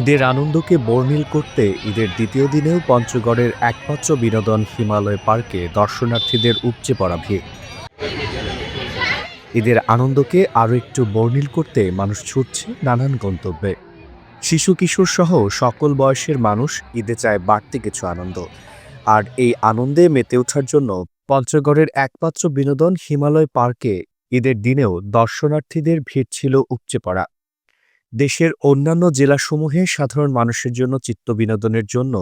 ঈদের আনন্দকে বর্ণিল করতে ঈদের দ্বিতীয় দিনেও পঞ্চগড়ের একমাত্র বিনোদন হিমালয় পার্কে দর্শনার্থীদের উপচে পড়া ভিড়। ঈদের আনন্দকে আরও একটু বর্ণিল করতে মানুষ ছুটছে নানান গন্তব্যে। শিশু কিশোর সহ সকল বয়সের মানুষ ঈদে চায় বাড়তি কিছু আনন্দ। আর এই আনন্দে মেতে ওঠার জন্য পঞ্চগড়ের একমাত্র বিনোদন হিমালয় পার্কে ঈদের দিনেও দর্শনার্থীদের ভিড় ছিল উপচে পড়া। দেশের অন্যান্য জেলাসমূহে সাধারণ মানুষের জন্য চিত্ত বিনোদনের জন্য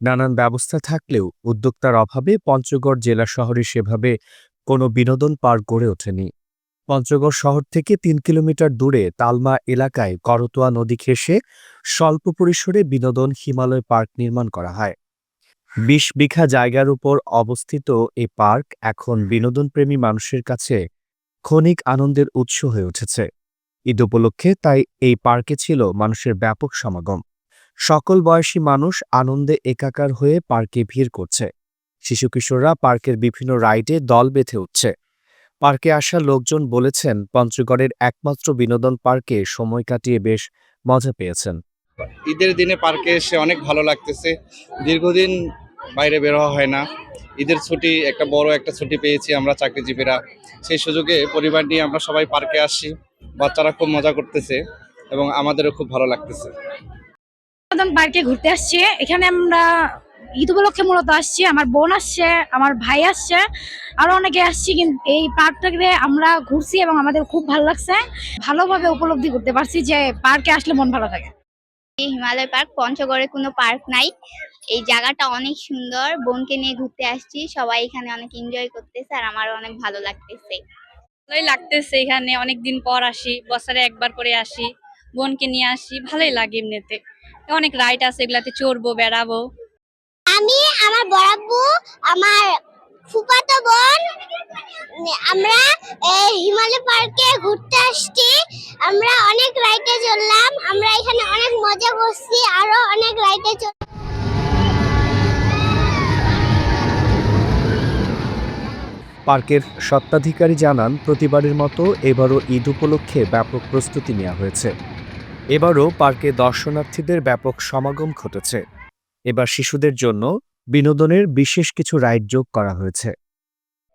নানান ব্যবস্থা থাকলেও উদ্যোক্তার অভাবে পঞ্চগড় জেলা শহরে সেভাবে কোনো বিনোদন পার্ক গড়ে ওঠেনি। পঞ্চগড় শহর থেকে তিন কিলোমিটার দূরে তালমা এলাকায় করতোয়া নদী ঘেঁষে স্বল্প পরিসরে বিনোদন হিমালয় পার্ক নির্মাণ করা হয়। বিশ বিঘা জায়গার উপর অবস্থিত এ পার্ক এখন বিনোদনপ্রেমী মানুষের কাছে ক্ষণিক আনন্দের উৎস হয়ে উঠেছে। ঈদ উপলক্ষে তাই এই পার্কে ছিল মানুষের ব্যাপক সমাগম। সকল বয়সী মানুষ আনন্দে একাকার হয়ে পার্কে ভিড় করছে। শিশু কিশোররা পার্কের বিভিন্ন রাইডে দল বেঁধে উঠছে। পার্কে আসা লোকজন বলেছেন, পঞ্চগড়ের একমাত্র বিনোদন পার্কে সময় কাটিয়ে বেশ মজা পেয়েছেন। ঈদের দিনে পার্কে এসে অনেক ভালো লাগতেছে। দীর্ঘদিন বাইরে বের হওয়া হয় না। ঈদের ছুটি, একটা বড় একটা ছুটি পেয়েছি আমরা চাকরিজীবীরা। সেই সুযোগে পরিবার নিয়ে আমরা সবাই পার্কে আসছি বাচ্চারা খুব মজা করতেছে এবং আমাদেরও খুব ভালো লাগতেছে। বিনোদন পার্কে ঘুরতে আসছি। এখানে আমরা ঈদ উপলক্ষে মূলত আসছি। আমার বোন আসছে আমার ভাই আসছে আরও অনেকে আসছি কিন্তু এই পার্কটাকে আমরা ঘুরছি এবং আমাদের খুব ভালো লাগছে। ভালোভাবে উপলব্ধি করতে পারছি যে পার্কে আসলে মন ভালো থাকে। এই হিমালয় পার্ক পঞ্চগড়ে কোনো পার্ক নাই। এই জায়গাটা অনেক সুন্দর। বোনকে নিয়ে ঘুরতে আসছি। সবাই এখানে অনেক এনজয় করতেছে আর আমারও অনেক ভালো লাগতেছে। ভালোই লাগতেছে এখানে। অনেক দিন পর আসি, বছরে একবার করে আসি। বোনকে নিয়ে আসি, ভালোই লাগে এমনিতে। অনেক রাইড আছে, এগুলাতে চড়বো, বেড়াবো। আমি, আমার বড়াব্বু আমার ফুফাতো বোন, আমরা হিমালয় পার্কে ঘুরতে আসছি। আমরা অনেক রাইডে চললাম আমরা এখানে অনেক মজা করছি, আরও অনেক রাইডে পার্কের স্বত্বাধিকারী জানান, প্রতিবারের মতো এবারও ঈদ উপলক্ষে ব্যাপক প্রস্তুতি নেওয়া হয়েছে। এবারও পার্কে দর্শনার্থীদের ব্যাপক সমাগম ঘটেছে। এবার শিশুদের জন্য বিনোদনের বিশেষ কিছু রাইড যোগ করা হয়েছে।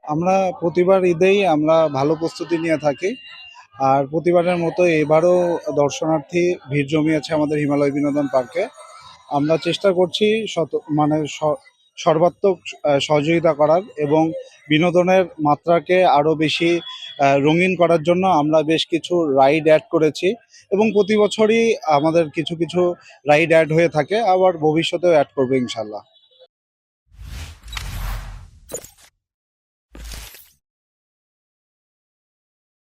আমরা প্রতিবার ঈদেই আমরা ভালো প্রস্তুতি নিয়ে থাকি। আর প্রতিবারের মতো এবারও দর্শনার্থী ভিড় জমিয়েছে আমাদের হিমালয় বিনোদন পার্কে। আমরা চেষ্টা করছি শত মানে সর্বাত্মক সহযোগিতা করার এবং বিনোদনের মাত্রাকে আরও বেশি রঙিন করার জন্য আমরা বেশ কিছু রাইড অ্যাড করেছি এবং প্রতি বছরই আমাদের কিছু কিছু রাইড অ্যাড হয়ে থাকে, আবার ভবিষ্যতেও অ্যাড করবে ইনশাল্লাহ।